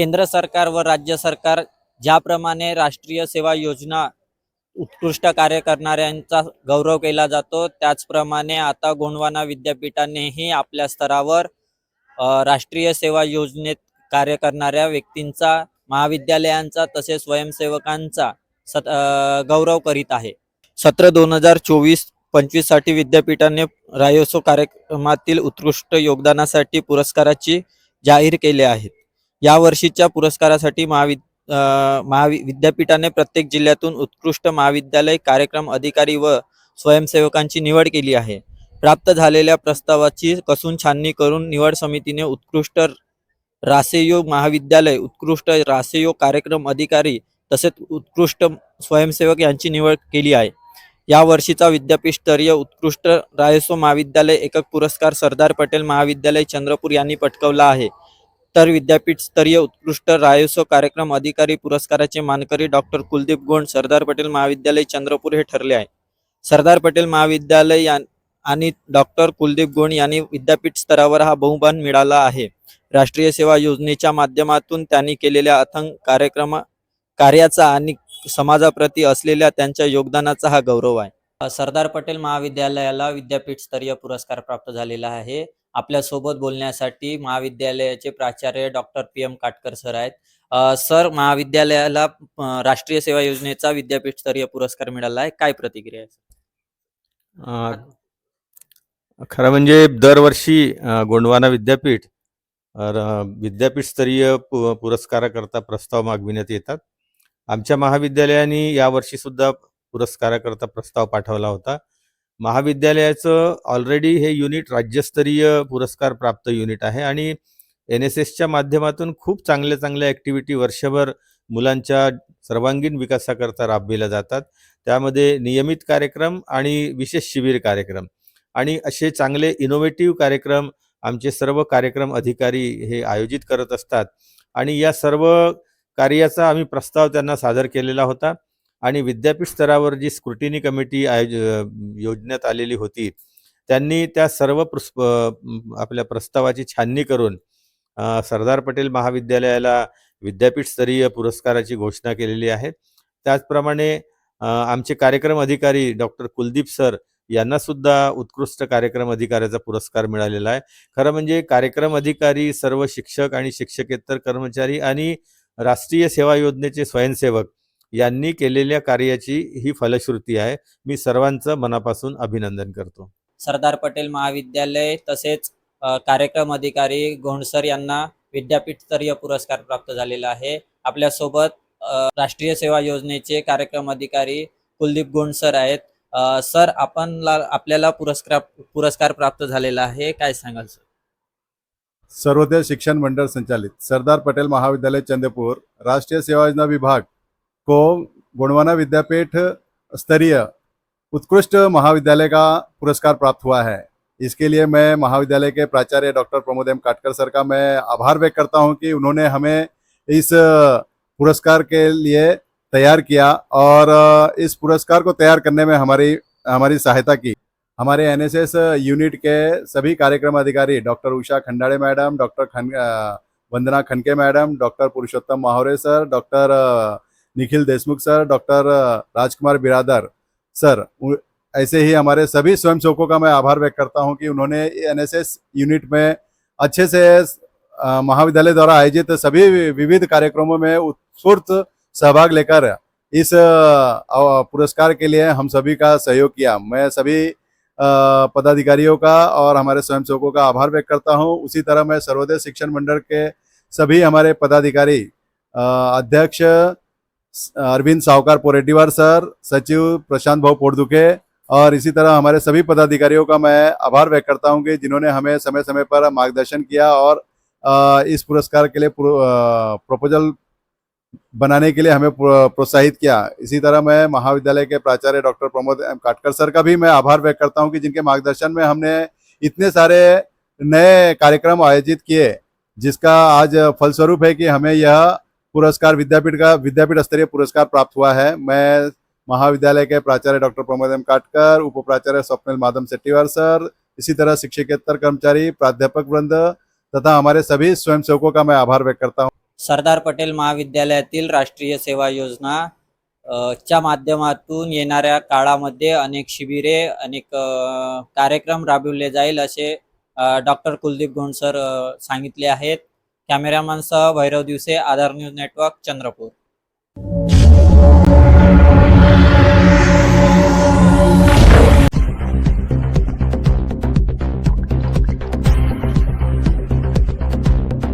केंद्र सरकार व राज्य सरकार ज्याप्रमाणे राष्ट्रीय सेवा योजना उत्कृष्ट कार्य करणाऱ्यांचा गौरव केला जातो त्याचप्रमाणे आता गोंडवाना विद्यापीठानेही आपल्या स्तरावर राष्ट्रीय सेवा योजनेत कार्य करणाऱ्या व्यक्तींचा महाविद्यालयांचा तसेच स्वयंसेवकांचा सत गौरव करीत आहे. सत्र दोन हजार चोवीस पंचवीससाठी विद्यापीठाने रायोत्सव कार्यक्रमातील उत्कृष्ट योगदानासाठी पुरस्काराची जाहीर केले आहेत या वर्षीच्या पुरस्कारासाठी महाविद महावि विद्यापीठाने प्रत्येक जिल्ह्यातून उत्कृष्ट महाविद्यालय कार्यक्रम अधिकारी व स्वयंसेवकांची निवड केली आहे. प्राप्त झालेल्या प्रस्तावाची कसून छाननी करून निवड समितीने उत्कृष्ट रासेयोग महाविद्यालय उत्कृष्ट रासेयोग कार्यक्रम अधिकारी तसेच उत्कृष्ट स्वयंसेवक यांची निवड केली आहे. या वर्षीचा विद्यापीठ स्तरीय उत्कृष्ट रायसो महाविद्यालय एकक पुरस्कार सरदार पटेल महाविद्यालय चंद्रपूर यांनी पटकवला आहे. तर विद्यापीठ स्तरीय उत्कृष्ट रायसो कार्यक्रम अधिकारी पुरस्काराचे मानकरी डॉक्टर कुलदीप गोंड सरदार पटेल महाविद्यालय चंद्रपूर हे ठरले आहे. सरदार पटेल महाविद्यालय आणि डॉक्टर कुलदीप गोंड यांनी विद्यापीठ स्तरावर हा बहुमान मिळाला आहे. राष्ट्रीय सेवा योजनेच्या माध्यमातून त्यांनी केलेल्या अथंग कार्यक्रम कार्याचा आणि समाजाप्रती असलेल्या त्यांच्या योगदानाचा हा गौरव आहे. सरदार पटेल महाविद्यालयाला विद्यापीठ स्तरीय पुरस्कार प्राप्त झालेला आहे. आपल्यासोबत बोलण्यासाठी महाविद्यालयाचे प्राचार्य doctor P M Katkar sir आहेत. सर महाविद्यालयाला राष्ट्रीय सेवा योजनेचा विद्यापीठ स्तरीय पुरस्कार मिळाला आहे. काय प्रतिक्रिया आहे? खरं म्हणजे दरवर्षी गोंडवाना विद्यापीठ विद्यापीठ स्तरीय पु पुरस्काराकरता प्रस्ताव मागविण्यात येतात. आमच्या महाविद्यालयाने यावर्षी सुद्धा पुरस्काराकरता प्रस्ताव पाठवला होता. महाविद्यालयाचं ऑलरेडी हे युनिट राज्यस्तरीय पुरस्कार प्राप्त युनिट आहे आणि एन एस एसच्या माध्यमातून खूप चांगल्या चांगल्या ॲक्टिव्हिटी वर्षभर मुलांच्या सर्वांगीण विकासाकरता राबविल्या जातात. त्यामध्ये नियमित कार्यक्रम आणि विशेष शिबिर कार्यक्रम. आणि असे चांगले इनोव्हेटिव्ह कार्यक्रम आमचे सर्व कार्यक्रम अधिकारी हे आयोजित करत असतात. आणि या सर्व कार्याचा आम्ही प्रस्ताव त्यांना सादर केलेला होता. आणि विद्यापीठ स्तरावर जी स्क्रुटिनी कमिटी आयोज योजण्यात आलेली होती त्यांनी त्या सर्व प्रस आपल्या प्रस्तावाची छाननी करून सरदार पटेल महाविद्यालयाला विद्यापीठ स्तरीय पुरस्काराची घोषणा केलेली आहे. त्याचप्रमाणे आमचे कार्यक्रम अधिकारी डॉक्टर कुलदीप सर यांना सुद्धा उत्कृष्ट कार्यक्रम अधिकाऱ्याचा पुरस्कार मिळालेला आहे. खरं म्हणजे कार्यक्रम अधिकारी सर्व शिक्षक आणि शिक्षकेतर कर्मचारी आणि राष्ट्रीय सेवा योजनेचे स्वयंसेवक यांनी केलेल्या कार्याची ही फलश्रुती आहे. मी सर्वांचं मनापासून अभिनंदन करतो. सरदार पटेल महाविद्यालय तसेच कार्यक्रम अधिकारी गोंडसर यांना विद्यापीठ स्तरीय पुरस्कार प्राप्त झालेला आहे. आपल्यासोबत राष्ट्रीय सेवा योजनेचे कार्यक्रम अधिकारी कुलदीप गोंडसर आहेत. सर आपण ला- आपल्याला पुरस्कार पुरस्कार प्राप्त झालेला आहे. काय सांगाल सर? सर्वोदय शिक्षण मंडल संचालित सरदार पटेल महाविद्यालय चंद्रपुर राष्ट्रीय सेवा योजना विभाग को गोंडवाना विद्यापीठ स्तरीय उत्कृष्ट महाविद्यालय का पुरस्कार प्राप्त हुआ है। इसके लिए मैं महाविद्यालय के प्राचार्य doctor Pramod M Katkar sir का मैं आभार व्यक्त करता हूँ कि उन्होंने हमें इस पुरस्कार के लिए तैयार किया और इस पुरस्कार को तैयार करने में हमारी हमारी सहायता की। हमारे एनएसएस यूनिट के सभी कार्यक्रम अधिकारी doctor Usha Khandade madam, doctor खन Vandana Khanke madam, doctor Purushottam Mahaure sir, doctor Nikhil Deshmukh sir, doctor Rajkumar Biradar sir ऐसे ही हमारे सभी स्वयंसेवकों का मैं आभार व्यक्त करता हूँ कि उन्होंने एनएसएस यूनिट में अच्छे से महाविद्यालय द्वारा आयोजित सभी विविध कार्यक्रमों में उत्स्फूर्त सहभाग लेकर इस पुरस्कार के लिए हम सभी का सहयोग किया। मैं सभी पदाधिकारियों का और हमारे स्वयंसेवकों का आभार व्यक्त करता हूँ। उसी तरह मैं सर्वोदय शिक्षण मंडल के सभी हमारे पदाधिकारी अध्यक्ष अरविंद सावकार पोरेटीवार सर, सचिव प्रशांत भाव पोड़दुके और इसी तरह हमारे सभी पदाधिकारियों का मैं आभार व्यक्त करता हूँ कि जिन्होंने हमें समय समय पर मार्गदर्शन किया और इस पुरस्कार के लिए प्रपोजल बनाने के लिए हमें प्रोत्साहित किया। इसी तरह मैं महाविद्यालय के प्राचार्य doctor Pramod M Katkar sir का भी मैं आभार व्यक्त करता हूँ कि जिनके मार्गदर्शन में हमने इतने सारे नए कार्यक्रम आयोजित किए, जिसका आज फलस्वरूप है कि हमें यह पुरस्कार विद्यापीठ का विद्यापीठ स्तरीय पुरस्कार प्राप्त हुआ है। मैं महाविद्यालय के प्राचार्य डॉक्टर प्रमोद एम काटकर उप प्राचार्य स्वप्निल माधव सेट्टीवार सर इसी तरह शिक्षकेतर कर्मचारी प्राध्यापक वृंद तथा हमारे सभी स्वयंसेवकों का मैं आभार व्यक्त करता हूँ। सरदार पटेल महाविद्यालयातील राष्ट्रीय सेवा योजना च्या माध्यमातून येणाऱ्या काळामध्ये अनेक शिबिरे अनेक कार्यक्रम राबविले जाईल असे डॉक्टर कुलदीप गोंड सर सांगितले आहेत. कॅमेरामॅनसह भैरव दिवसे आधार न्यूज नेटवर्क चंद्रपूर.